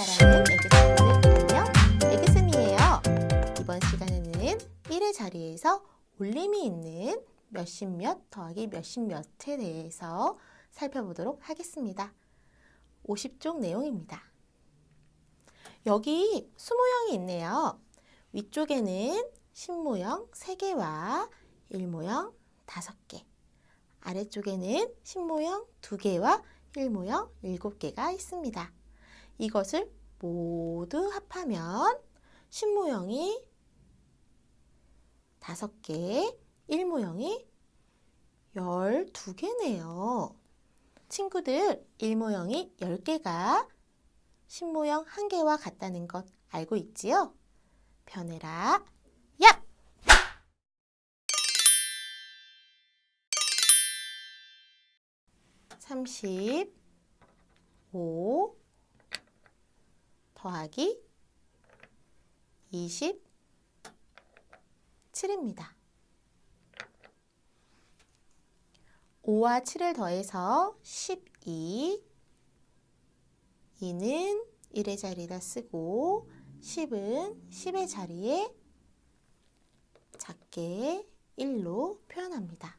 잘하는 애교 친구들 안녕 애교쌤이에요. 이번 시간에는 1의 자리에서 올림이 있는 몇십 몇 더하기 몇십 몇에 대해서 살펴보도록 하겠습니다. 50쪽 내용입니다. 여기 수모형이 있네요. 위쪽에는 신모형 3개와 일모형 5개. 아래쪽에는 신모형 2개와 일모형 7개가 있습니다. 이것을 모두 합하면 신모형이 5개, 일모형이 12개네요. 친구들, 일모형이 10개가 신모형 1개와 같다는 것 알고 있지요? 변해라. 야! 삼십 오 더하기 이십 칠입니다. 5와 7을 더해서 12 2는 1의 자리에다 쓰고 10은 10의 자리에 작게 1로 표현합니다.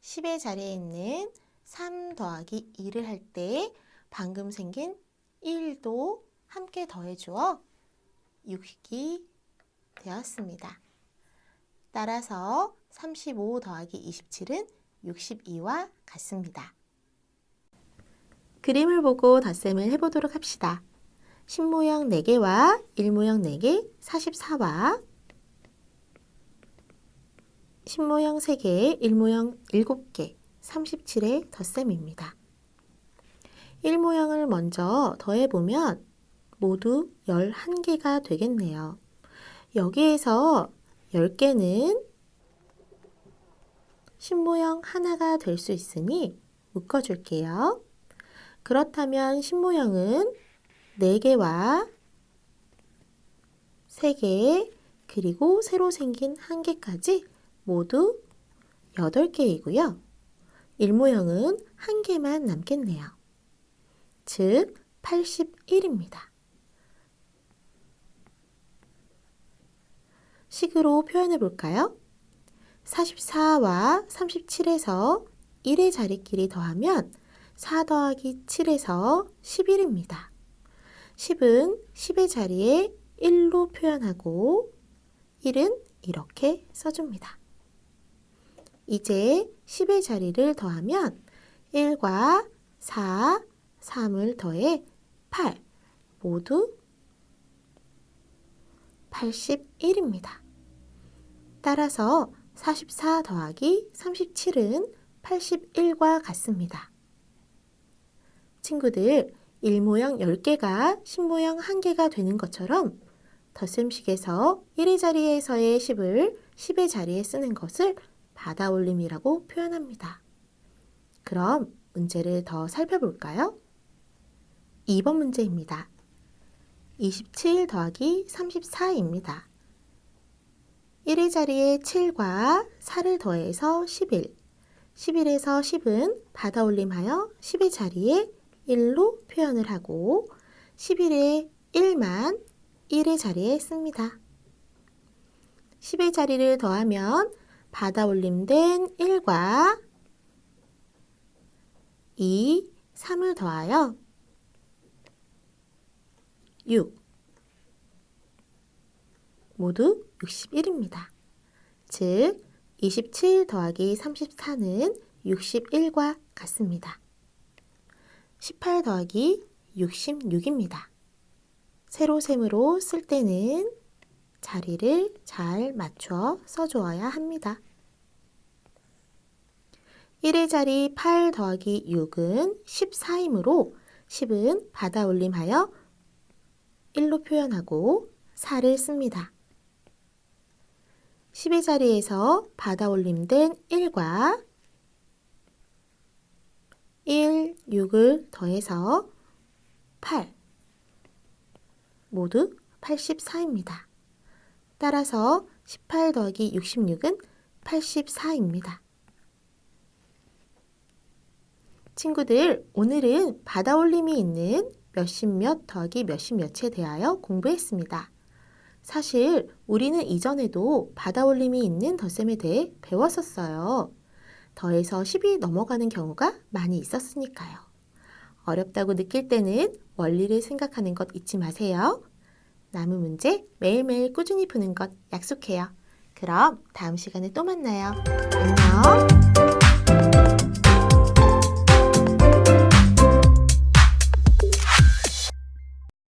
10의 자리에 있는 3 더하기 2를 할 때 방금 생긴 1도 함께 더해 주어 6이 되었습니다. 따라서 35 더하기 27은 62와 같습니다. 그림을 보고 덧셈을 해보도록 합시다. 신모형 4개와 일모형 4개 44와 신모형 3개, 일모형 7개, 37의 덧셈입니다. 1모형을 먼저 더해보면 모두 11개가 되겠네요. 여기에서 10개는 신모형 하나가 될 수 있으니 묶어줄게요. 그렇다면 신모형은 4개와 3개, 그리고 새로 생긴 1개까지 모두 8개이고요. 일모형은 1개만 남겠네요. 즉, 81입니다. 식으로 표현해 볼까요? 44와 37에서 1의 자리끼리 더하면 4 더하기 7에서 11입니다. 10은 10의 자리에 1로 표현하고 1은 이렇게 써줍니다. 이제 10의 자리를 더하면 1과 4, 3을 더해 8 모두 81입니다. 따라서 44 더하기 37은 81과 같습니다. 친구들, 일모형 10개가 신모형 1개가 되는 것처럼 덧셈식에서 1의 자리에서의 10을 10의 자리에 쓰는 것을 받아 올림이라고 표현합니다. 그럼 문제를 더 살펴볼까요? 2번 문제입니다. 27 더하기 34입니다. 1의 자리에 7과 4를 더해서 11. 11에서 10은 받아 올림하여 10의 자리에 1로 표현을 하고 11에 1만 1의 자리에 씁니다. 10의 자리를 더하면 받아 올림된 1과 2, 3을 더하여 6 모두 61입니다. 즉 27 더하기 34는 61과 같습니다. 18 더하기 66입니다. 세로셈으로 쓸 때는 자리를 잘 맞춰 써주어야 합니다. 1의 자리 8 더하기 6은 14이므로 10은 받아 올림하여 1로 표현하고 4를 씁니다. 10의 자리에서 받아 올림된 1과 1, 6을 더해서 8 모두 84입니다. 따라서 18 더하기 66은 84입니다. 친구들, 오늘은 받아올림이 있는 몇십 몇 더하기 몇십 몇에 대하여 공부했습니다. 사실 우리는 이전에도 받아올림이 있는 덧셈에 대해 배웠었어요. 더해서 10이 넘어가는 경우가 많이 있었으니까요. 어렵다고 느낄 때는 원리를 생각하는 것 잊지 마세요. 남은 문제 매일매일 꾸준히 푸는 것 약속해요. 그럼 다음 시간에 또 만나요. 안녕!